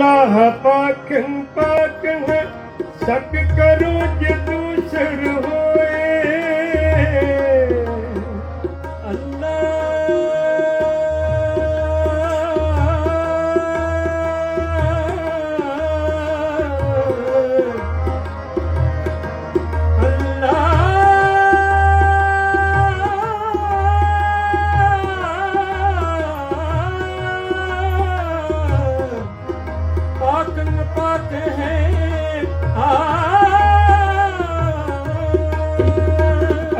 ਅੱਲਾਹ ਪਾਕ ਪਾਕਨ ਸਕ ਕਰੋ पाकन पाक है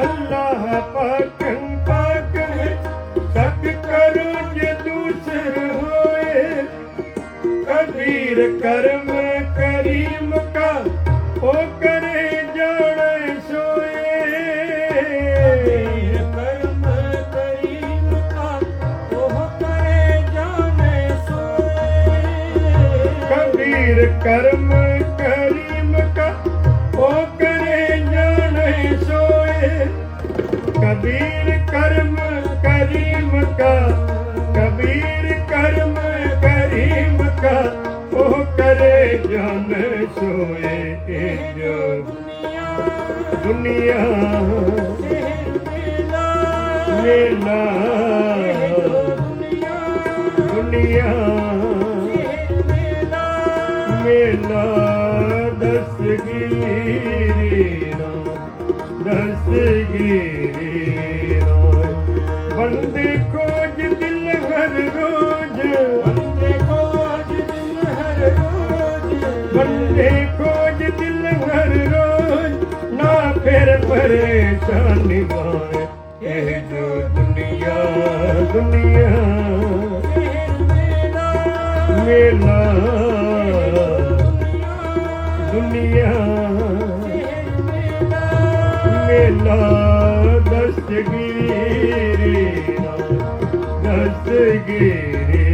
अल्लाह पाकन पाक है सक करो जे दूसर होए कबीर कर्म करीम का ओ करे ਫਿਰ ਕਰਮ ਕਰੀਮ ਕਾ, ਉਹ ਕਰੇ ਜਾਣੇ ਸੋਏ। ਕਬੀਰ ਕਰਮ ਕਰੀਮ ਕਾ, ਕਬੀਰ ਕਰਮ ਕਰੀਮ ਕਾ, ਉਹ ਕਰੇ ਜਾਣੇ ਸੋਏ। ਜੋ ਦੁਨੀਆ ਦੁਨੀਆ ਮੇਲਾ ਦਸਗੀਰੀ ਨਾ ਦਸਗੀਰੀ ਨਾ ਬੰਦੇ ਖੋਜ ਦਿਲ ਹਰ ਰੋਜ਼ ਬੰਦੇ ਖੋਜ ਦਿਲ ਹਰ ਰੋਜ਼। ਬੰਦੇ ਖੋਜ ਦਿਲ ਹਰ ਰੋਜ਼ ਨਾ ਫਿਰ ਪਰੇਸ਼ਾਨੀ ਮਾਏ ਇਹ ਜੋ ਦੁਨੀਆ ਦੁਨੀਆ। ਮੇਲਾ। ਮੇਲਾ ਦਸਤਗੀਰੀ ਨਾ ਦਸਤਗੀਰੀ